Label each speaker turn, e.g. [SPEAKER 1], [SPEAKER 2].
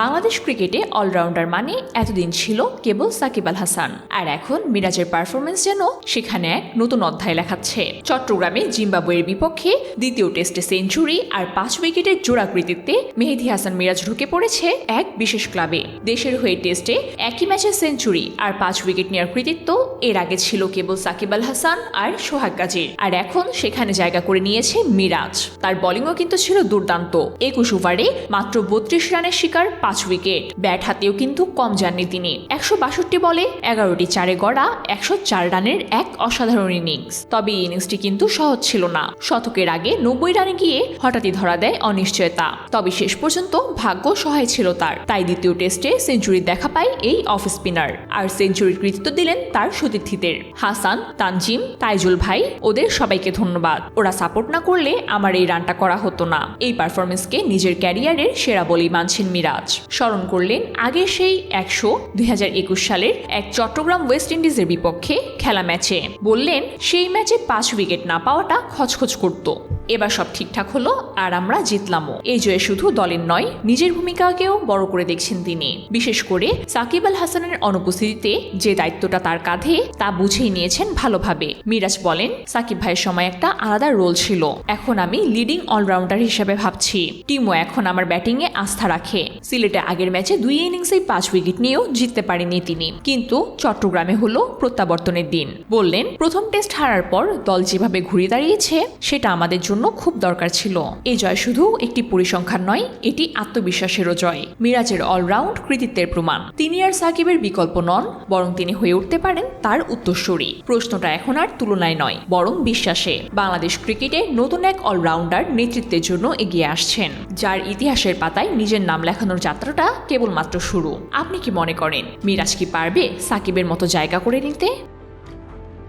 [SPEAKER 1] বাংলাদেশ ক্রিকেটে অলরাউন্ডার মানে এতদিন ছিল কেবল সাকিব আল হাসান। আর এখন মিরাজের পারফরমেন্স যেন সেখানে এক নতুন অধ্যায় লেখাচ্ছে। চট্টগ্রামে জিম্বাবুয়ের বিপক্ষে দ্বিতীয় টেস্টে সেঞ্চুরি আর পাঁচ উইকেটের জোড়া কৃতিত্বে মেহেদি হাসান মিরাজ ঢুকে পড়েছে এক বিশেষ ক্লাবে। দেশের হয়ে টেস্টে একই ম্যাচে সেঞ্চুরি আর পাঁচ উইকেট নেওয়ার কৃতিত্ব এর আগে ছিল কেবল সাকিব আল হাসান আর সোহাগ গাজীর। আর এখন সেখানে জায়গা করে নিয়েছে মিরাজ। তার বোলিংও কিন্তু ছিল দুর্দান্ত। একুশ ওভারে মাত্র বত্রিশ রানের শিকার পাঁচ উইকেট। ব্যাট হাতেও কিন্তু কম যাননি তিনি। একশো বাষট্টি বলে এগারোটি চারে গড়া একশো চার রানের এক অসাধারণ ইনিংস। তবে ইনিংসটি কিন্তু সহজ ছিল না। শতকের আগে নব্বই রানে গিয়ে হঠাৎই ধরা দেয় অনিশ্চয়তা। তবে শেষ পর্যন্ত ভাগ্য সহায় ছিল তার। তাই দ্বিতীয় টেস্টে সেঞ্চুরি দেখা পায় এই অফ স্পিনার। আর সেঞ্চুরির কৃতিত্ব দিলেন তার সতীর্থীদের। হাসান, তানজিম, তাইজুল ভাই, ওদের সবাইকে ধন্যবাদ। ওরা সাপোর্ট না করলে আমার এই রানটা করা হতো না। এই পারফরমেন্সকে নিজের ক্যারিয়ারের সেরা বলেই মানছেন মিরাজ। স্মরণ করলেন আগে সেই একশো দুই সালের এক চট্টগ্রাম ওয়েস্ট ইন্ডিজের বিপক্ষে খেলা ম্যাচে। বললেন, সেই ম্যাচে পাঁচ উইকেট না পাওয়াটা খচখচ করত। এবার সব ঠিকঠাক হলো আর আমরা জিতলামও। এই জয়ে শুধু দলের নয়, নিজের ভূমিকাকেও বড় করে দেখছেন তিনি। বিশেষ করে সাকিব আল হাসানের অনুপস্থিতিতে যে দায়িত্বটা তার কাঁধে, তা বুঝেই নিয়েছেন ভালোভাবে। মিরাজ বলেন, সাকিব ভাইয়ের সময় একটা আলাদা রোল ছিল। এখন আমি লিডিং অলরাউন্ডার হিসেবে ভাবছি। টিমও এখন আমার ব্যাটিংয়ে আস্থা রাখে। সিলেটে আগের ম্যাচে দুই ইনিংসেই পাঁচ উইকেট নিয়েও জিততে পারেনি তিনি। কিন্তু চট্টগ্রামে হলো প্রত্যাবর্তনের দিন। বললেন, প্রথম টেস্ট হারার পর দল যেভাবে ঘুরে দাঁড়িয়েছে, সেটা আমাদের জন্য খুব দরকার ছিল। এই জয় শুধু একটি পরিসংখ্যান নয়, এটি আত্মবিশ্বাসেরও জয়। মিরাজের অলরাউন্ড কৃতিত্বের প্রমাণ। তিনি আর সাকিবের বিকল্প নন, বরং তিনি হয়ে উঠতে পারেন তার উত্তরসূরি। প্রশ্নটা এখন আর তুলনায় নয়, বরং বিশ্বাসে। বাংলাদেশ ক্রিকেটে নতুন এক অলরাউন্ডার নেতৃত্বের জন্য এগিয়ে আসছেন, যার ইতিহাসের পাতায় নিজের নাম লেখানোর যাত্রাটা কেবলমাত্র শুরু। আপনি কি মনে করেন, মিরাজ কি পারবে সাকিবের মতো জায়গা করে নিতে?